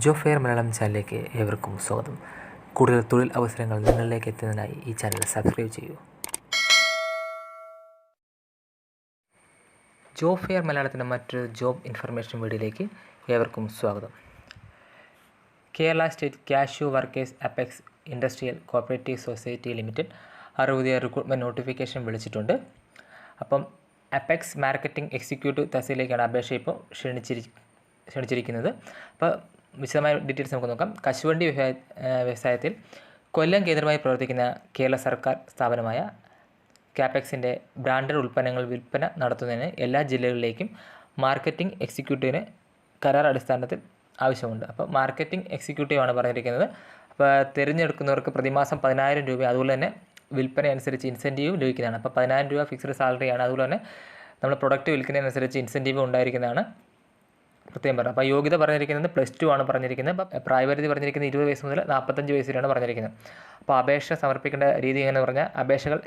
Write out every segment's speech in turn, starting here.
ജോ fair Malayalam ചാനലിലേക്ക് ഏവർക്കും സ്വാഗതം. കൂടുതൽ തൊഴിൽ അവസരങ്ങൾ നിങ്ങളിലേക്ക് എത്തുന്നതിനായി ഈ ചാനൽ സബ്സ്ക്രൈബ് ചെയ്യൂ. ജോ ഫെയർ മലയാളത്തിന്റെ മറ്റൊരു ജോബ് ഇൻഫർമേഷൻ വീഡിയോയിലേക്ക് ഏവർക്കും സ്വാഗതം. Kerala state cashew workers apex industrial cooperative society limited അറുപതിയ recruitment notification വിളിച്ചിട്ടുണ്ട്. അപ്പം അപ്പെക്സ് മാർക്കറ്റിംഗ് എക്സിക്യൂട്ടീവ് തഹസിലേക്കാണ് അപേക്ഷ ഇപ്പോൾ ക്ഷണിച്ചിരി ക്ഷണിച്ചിരിക്കുന്നത്. അപ്പോൾ വിശദമായ ഡീറ്റെയിൽസ് നമുക്ക് നോക്കാം. കശുവണ്ടി വ്യവസായ വ്യവസായത്തിൽ കൊല്ലം കേന്ദ്രമായി പ്രവർത്തിക്കുന്ന കേരള സർക്കാർ സ്ഥാപനമായ കാപ്പെക്സിന്റെ ബ്രാൻഡഡ് ഉൽപ്പന്നങ്ങൾ വിൽപ്പന നടത്തുന്നതിന് എല്ലാ ജില്ലകളിലേക്കും മാർക്കറ്റിംഗ് എക്സിക്യൂട്ടീവിന് കരാർ അടിസ്ഥാനത്തിൽ ആവശ്യമുണ്ട്. അപ്പോൾ മാർക്കറ്റിംഗ് എക്സിക്യൂട്ടീവാണ് പറഞ്ഞിരിക്കുന്നത്. അപ്പോൾ തിരഞ്ഞെടുക്കുന്നവർക്ക് പ്രതിമാസം പതിനായിരം രൂപ അതുപോലെ തന്നെ വിൽപ്പന അനുസരിച്ച് ഇൻസെന്റീവും ലഭിക്കുന്നതാണ്. അപ്പോൾ പതിനായിരം രൂപ ഫിക്സ്ഡ് സാലറിയാണ് അതുപോലെ തന്നെ നമ്മൾ പ്രൊഡക്റ്റ് വിൽക്കുന്നതിനനുസരിച്ച് ഇൻസെന്റീവ് ഉണ്ടായിരിക്കുന്നതാണ്. പ്രത്യേകം പറഞ്ഞു അപ്പോൾ യോഗ്യത പറഞ്ഞിരിക്കുന്നത് പ്ലസ് ടു ആണ് പറഞ്ഞിരിക്കുന്നത്. അപ്പോൾ പ്രായപരിധി പറഞ്ഞിരിക്കുന്നത് ഇരുപത് വയസ്സ് മുതൽ നാൽപ്പത്തഞ്ച് വയസ്സ് വരെയാണ് പറഞ്ഞിരിക്കുന്നത്. അപ്പോൾ അപേക്ഷ സമർപ്പിക്കേണ്ട രീതി എങ്ങനെ പറഞ്ഞാൽ അപേക്ഷകൾ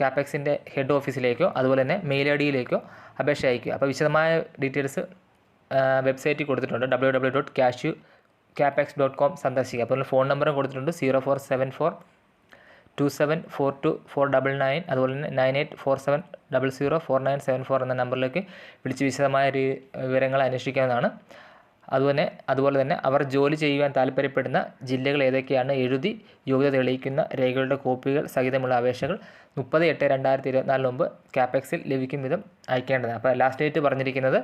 ക്യാപെക്സിന്റെ ഹെഡ് ഓഫീസിലേക്കോ അതുപോലെ തന്നെ മെയിൽ ഐ ഡിയിലേക്കോ അപേക്ഷ അയക്കുക അപ്പോൾ വിശദമായ ഡീറ്റെയിൽസ് വെബ്സൈറ്റിൽ കൊടുത്തിട്ടുണ്ട്. W W dot cashew capex dot com സന്ദർശിക്കുക അപ്പോൾ ഫോൺ നമ്പറും കൊടുത്തിട്ടുണ്ട്. Zero four seven four two seven four two four double nine അതുപോലെ തന്നെ nine eight four seven double zero four nine seven four എന്ന നമ്പറിലേക്ക് വിളിച്ച് വിശദമായ വിവരങ്ങൾ അന്വേഷിക്കാവുന്നതാണ്. അതുപോലെ അതുപോലെ തന്നെ അവർ ജോലി ചെയ്യുവാൻ താല്പര്യപ്പെടുന്ന ജില്ലകൾ ഏതൊക്കെയാണ്? എഴുതി യോഗ്യത തെളിയിക്കുന്ന രേഖകളുടെ കോപ്പികൾ സഹിതമുള്ള അപേക്ഷകൾ മുപ്പത് എട്ട് രണ്ടായിരത്തി ഇരുപത്തിനാലിന് മുമ്പ് ക്യാപെക്സിൽ ലഭിക്കും വിധം അയക്കേണ്ടതാണ്. അപ്പോൾ ലാസ്റ്റ് ഡേറ്റ് പറഞ്ഞിരിക്കുന്നത്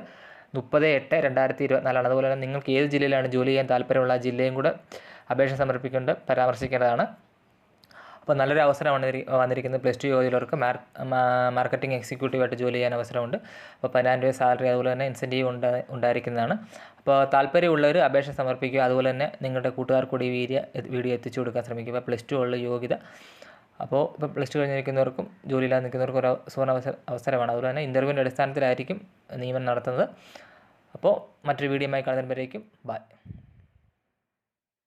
മുപ്പത് എട്ട് രണ്ടായിരത്തി ഇരുപത്തിനാലാണ് അതുപോലെ തന്നെ നിങ്ങൾക്ക് ഏത് ജില്ലയിലാണ് ജോലി ചെയ്യാൻ താല്പര്യമുള്ള ജില്ലയും കൂടെ അപേക്ഷ സമർപ്പിക്കേണ്ട പരാമർശിക്കേണ്ടതാണ്. അപ്പോൾ നല്ലൊരു അവസരമാണ് വന്നിരിക്കുന്നത് പ്ലസ് ടു യോഗ്യതയുള്ളവർക്ക് മാർക്കറ്റിംഗ് എക്സിക്യൂട്ടീവായിട്ട് ജോലി ചെയ്യാൻ അവസരമുണ്ട്. അപ്പോൾ പതിനായിരം രൂപ സാലറി അതുപോലെ തന്നെ ഇൻസെന്റീവ് ഉണ്ട് ഉണ്ടായിരിക്കുന്നതാണ്. അപ്പോൾ താല്പര്യമുള്ളവർ അപേക്ഷ സമർപ്പിക്കുക. അതുപോലെ തന്നെ നിങ്ങളുടെ കൂട്ടുകാർ കൂടി വീഡിയോ വീഡിയോ എത്തിച്ചു കൊടുക്കാൻ ശ്രമിക്കുക. പ്ലസ് ടു ഉള്ള യോഗ്യത. അപ്പോൾ ഇപ്പോൾ പ്ലസ് ടു കഴിഞ്ഞിരിക്കുന്നവർക്കും ജോലിയില്ലാതെ നിൽക്കുന്നവർക്കും ഒരു സുവർണ അവസര അവസരമാണ്. അതുപോലെ തന്നെ ഇന്റർവ്യൂവിന്റെ അടിസ്ഥാനത്തിലായിരിക്കും നിയമനം നടത്തുന്നത്. അപ്പോൾ മറ്റൊരു വീഡിയോയുമായി കാണുന്നവരേക്കും ബൈ